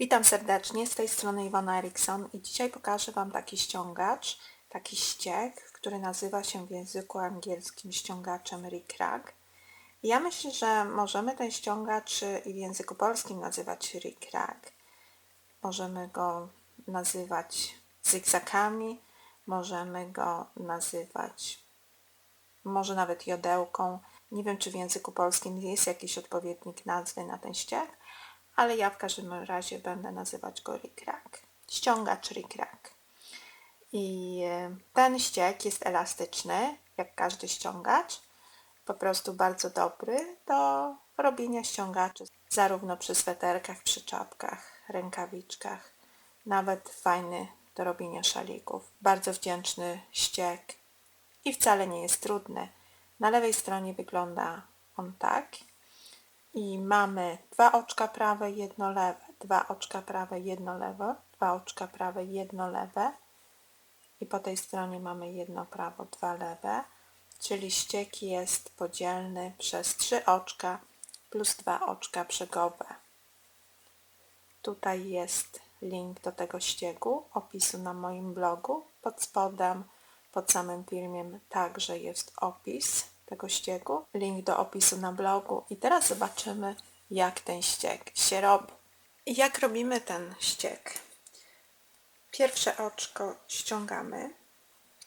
Witam serdecznie, z tej strony Iwona Erikson i dzisiaj pokażę Wam taki ściągacz, taki ściek, który nazywa się w języku angielskim ściągaczem Rick-Rack. Ja myślę, że możemy ten ściągacz i w języku polskim nazywać Rick-Rack. Możemy go nazywać zygzakami, możemy go nazywać może nawet jodełką. Nie wiem, czy w języku polskim jest jakiś odpowiednik nazwy na ten ściek, ale ja w każdym razie będę nazywać go rikrak. Ściągacz rikrak. I e, ten ściek jest elastyczny, jak każdy ściągacz. Po prostu bardzo dobry do robienia ściągaczy, zarówno przy sweterkach, przy czapkach, rękawiczkach. Nawet fajny do robienia szalików. Bardzo wdzięczny ściek i wcale nie jest trudny. Na lewej stronie wygląda on tak. I mamy dwa oczka prawe, jedno lewe, dwa oczka prawe, jedno lewe, dwa oczka prawe, jedno lewe. I po tej stronie mamy jedno prawo, dwa lewe. Czyli ściek jest podzielny przez trzy oczka plus dwa oczka przegowe. Tutaj jest link do tego ściegu, opisu na moim blogu. Pod spodem, pod samym filmiem także jest opis tego ściegu, link do opisu na blogu. I teraz zobaczymy, jak ten ścieg się robi. I jak robimy ten ścieg? Pierwsze oczko ściągamy.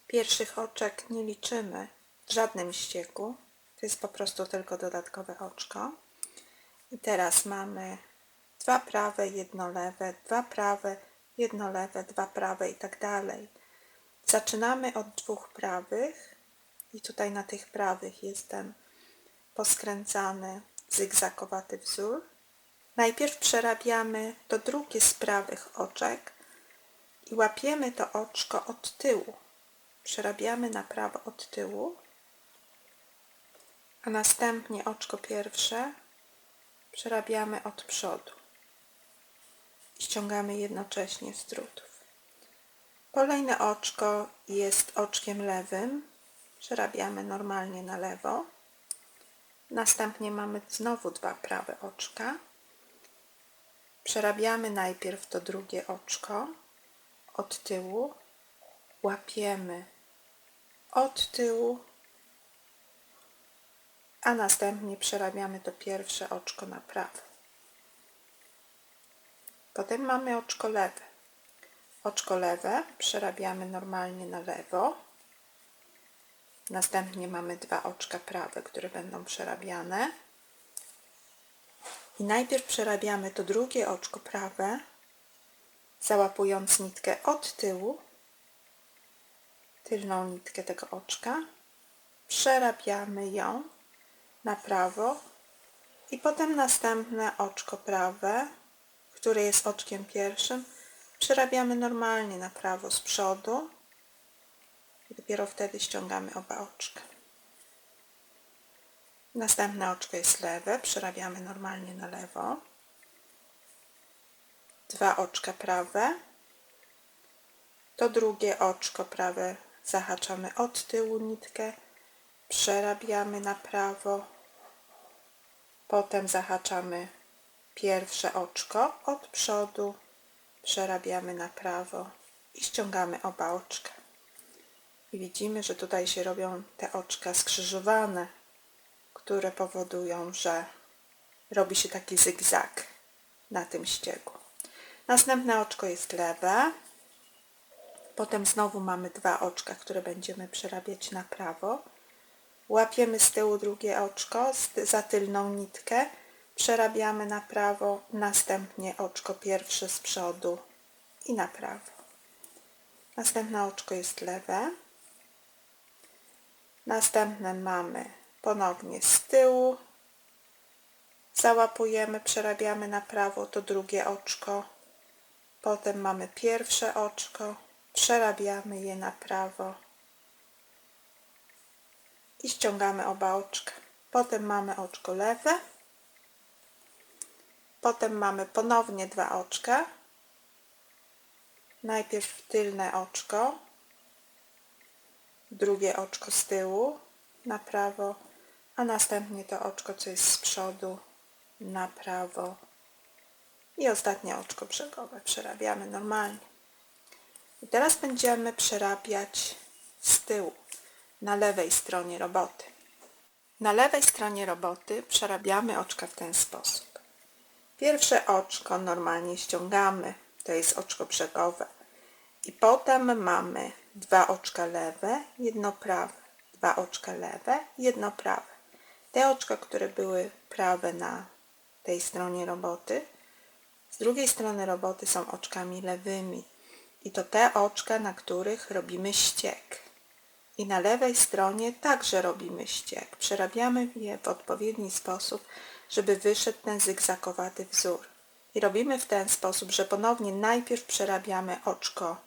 Pierwszych oczek nie liczymy w żadnym ściegu. To jest po prostu tylko dodatkowe oczko. I teraz mamy dwa prawe, jedno lewe, dwa prawe, jedno lewe, dwa prawe i tak dalej. Zaczynamy od dwóch prawych i tutaj na tych prawych jest ten poskręcany zygzakowaty wzór. Najpierw przerabiamy to drugie z prawych oczek i łapiemy to oczko od tyłu. Przerabiamy na prawo od tyłu, a następnie oczko pierwsze przerabiamy od przodu. Ściągamy jednocześnie z drutów. Kolejne oczko jest oczkiem lewym. Przerabiamy normalnie na lewo. Następnie mamy znowu dwa prawe oczka. Przerabiamy najpierw to drugie oczko od tyłu. Łapiemy od tyłu, a następnie przerabiamy to pierwsze oczko na prawo. Potem mamy oczko lewe. Oczko lewe przerabiamy normalnie na lewo. Następnie mamy dwa oczka prawe, które będą przerabiane. I najpierw przerabiamy to drugie oczko prawe, załapując nitkę od tyłu, tylną nitkę tego oczka. Przerabiamy ją na prawo i potem następne oczko prawe, które jest oczkiem pierwszym, przerabiamy normalnie na prawo z przodu dopiero wtedy ściągamy oba oczka. Następne oczko jest lewe, przerabiamy normalnie na lewo. Dwa oczka prawe. To drugie oczko prawe zahaczamy od tyłu nitkę, przerabiamy na prawo. Potem zahaczamy pierwsze oczko od przodu, przerabiamy na prawo i ściągamy oba oczka. I widzimy, że tutaj się robią te oczka skrzyżowane, które powodują, że robi się taki zygzak na tym ściegu. Następne oczko jest lewe. Potem znowu mamy dwa oczka, które będziemy przerabiać na prawo. Łapiemy z tyłu drugie oczko za tylną nitkę, przerabiamy na prawo, następnie oczko pierwsze z przodu i na prawo. Następne oczko jest lewe. Następne mamy ponownie z tyłu. Załapujemy, przerabiamy na prawo to drugie oczko. Potem mamy pierwsze oczko, przerabiamy je na prawo i ściągamy oba oczka. Potem mamy oczko lewe. Potem mamy ponownie dwa oczka. Najpierw tylne oczko, drugie oczko z tyłu na prawo, a następnie to oczko, co jest z przodu na prawo I ostatnie oczko brzegowe przerabiamy normalnie. I teraz będziemy przerabiać z tyłu, na lewej stronie roboty. Na lewej stronie roboty przerabiamy oczka w ten sposób. Pierwsze oczko normalnie ściągamy, to jest oczko brzegowe. I potem mamy dwa oczka lewe, jedno prawe, dwa oczka lewe, jedno prawe. Te oczka, które były prawe na tej stronie roboty, z drugiej strony roboty są oczkami lewymi. I to te oczka, na których robimy ściek. I na lewej stronie także robimy ściek. Przerabiamy je w odpowiedni sposób, żeby wyszedł ten zygzakowaty wzór. I robimy w ten sposób, że ponownie najpierw przerabiamy oczko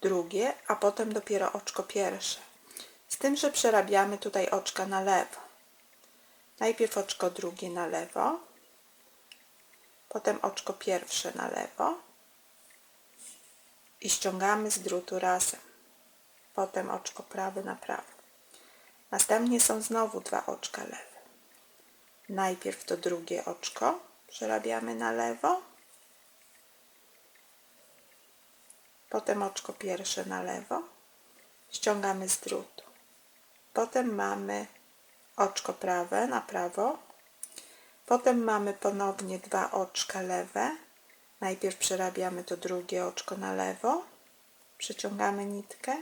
drugie, a potem dopiero oczko pierwsze. Z tym, że przerabiamy tutaj oczka na lewo. Najpierw oczko drugie na lewo, potem oczko pierwsze na lewo i ściągamy z drutu razem. Potem oczko prawe na prawo. Następnie są znowu dwa oczka lewe. Najpierw to drugie oczko przerabiamy na lewo, potem oczko pierwsze na lewo, ściągamy z drutu. Potem mamy oczko prawe na prawo, potem mamy ponownie dwa oczka lewe. Najpierw przerabiamy to drugie oczko na lewo, przeciągamy nitkę,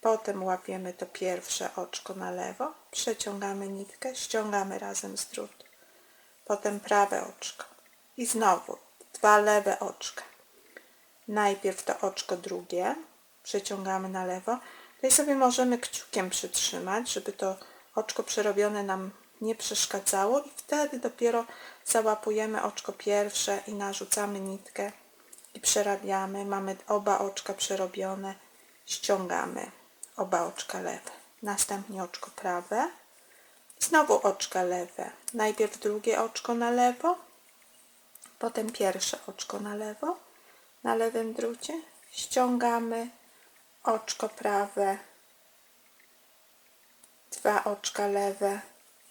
potem łapiemy to pierwsze oczko na lewo, przeciągamy nitkę, ściągamy razem z drutu. Potem prawe oczko i znowu dwa lewe oczka. Najpierw to oczko drugie, przeciągamy na lewo. Tutaj sobie możemy kciukiem przytrzymać, żeby to oczko przerobione nam nie przeszkadzało i wtedy dopiero załapujemy oczko pierwsze i narzucamy nitkę i przerabiamy. Mamy oba oczka przerobione, ściągamy oba oczka lewe. Następnie oczko prawe. Znowu oczka lewe. Najpierw drugie oczko na lewo, potem pierwsze oczko na lewo, na lewym drucie. Ściągamy oczko prawe, dwa oczka lewe,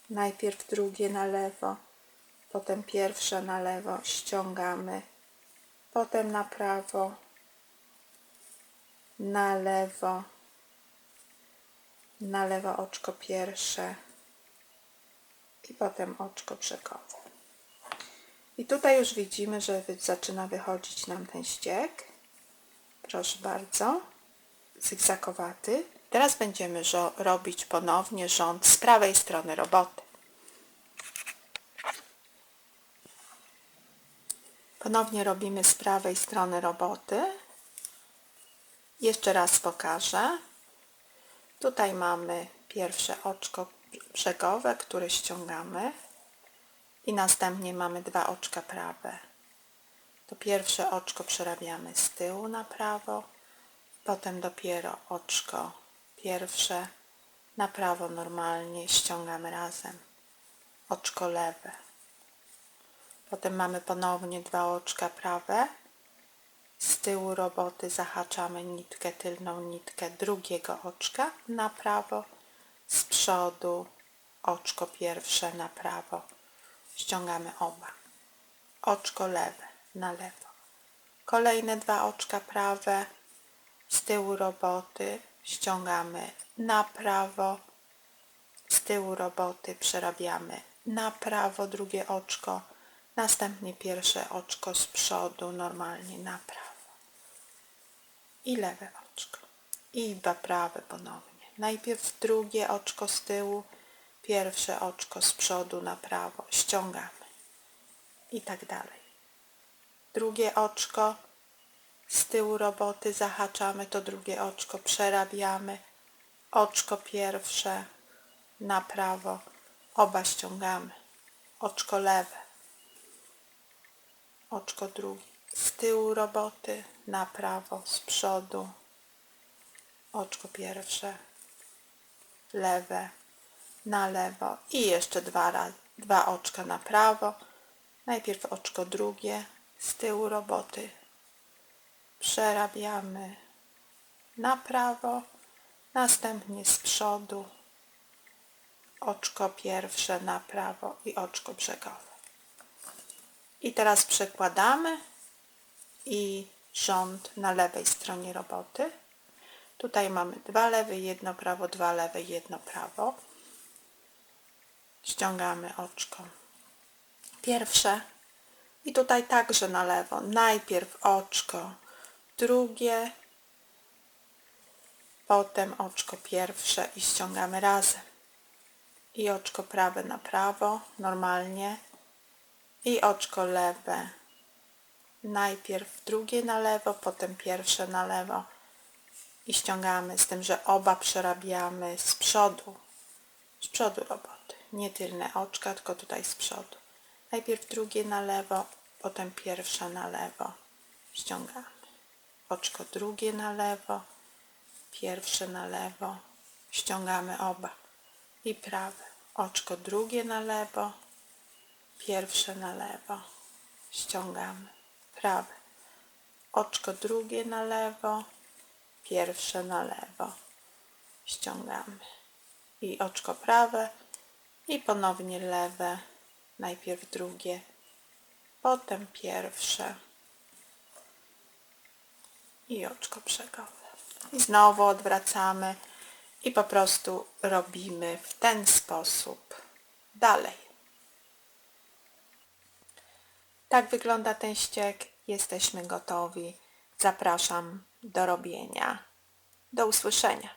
najpierw drugie na lewo, potem pierwsze na lewo, ściągamy, potem na prawo, na lewo, na lewo oczko pierwsze. I potem oczko brzegowe. I tutaj już widzimy, że zaczyna wychodzić nam ten ściek. Proszę bardzo, zygzakowaty. Teraz będziemy robić ponownie rząd z prawej strony roboty. Ponownie robimy z prawej strony roboty. Jeszcze raz pokażę. Tutaj mamy pierwsze oczko brzegowe, które ściągamy i następnie mamy dwa oczka prawe. To pierwsze oczko przerabiamy z tyłu na prawo, potem dopiero oczko pierwsze na prawo normalnie ściągamy razem. Oczko lewe. Potem mamy ponownie dwa oczka prawe. Z tyłu roboty zahaczamy nitkę, tylną nitkę drugiego oczka na prawo. Z przodu oczko pierwsze na prawo. Ściągamy oba. Oczko lewe na lewo. Kolejne dwa oczka prawe. Z tyłu roboty ściągamy na prawo. Z tyłu roboty przerabiamy na prawo drugie oczko. Następnie pierwsze oczko z przodu normalnie na prawo. I lewe oczko. I dwa prawe ponownie. Najpierw drugie oczko z tyłu, pierwsze oczko z przodu na prawo. Ściągamy. I tak dalej. Drugie oczko z tyłu roboty zahaczamy to drugie oczko, przerabiamy. Oczko pierwsze na prawo, oba ściągamy. Oczko lewe, oczko drugie. Z tyłu roboty na prawo, z przodu. Oczko pierwsze, lewe, na lewo i jeszcze dwa, raz, dwa oczka na prawo. Najpierw oczko drugie z tyłu roboty. Przerabiamy na prawo, następnie z przodu. Oczko pierwsze na prawo i oczko brzegowe. I teraz przekładamy i rząd na lewej stronie roboty. Tutaj mamy dwa lewe, jedno prawo, dwa lewe, jedno prawo. Ściągamy oczko pierwsze i tutaj także na lewo. Najpierw oczko drugie, potem oczko pierwsze i ściągamy razem. I oczko prawe na prawo, normalnie. I oczko lewe. Najpierw drugie na lewo, potem pierwsze na lewo. I ściągamy z tym, że oba przerabiamy z przodu. Z przodu roboty. Nie tylne oczka, tylko tutaj z przodu. Najpierw drugie na lewo, potem pierwsze na lewo. Ściągamy. Oczko drugie na lewo, pierwsze na lewo. Ściągamy oba. I prawe. Oczko drugie na lewo, pierwsze na lewo. Ściągamy. Prawe. Oczko drugie na lewo, pierwsze na lewo. Ściągamy. I oczko prawe i ponownie lewe. Najpierw drugie, potem pierwsze. I oczko brzegowe. I znowu odwracamy i po prostu robimy w ten sposób dalej. Tak wygląda ten ściek. Jesteśmy gotowi. Zapraszam do robienia. Do usłyszenia.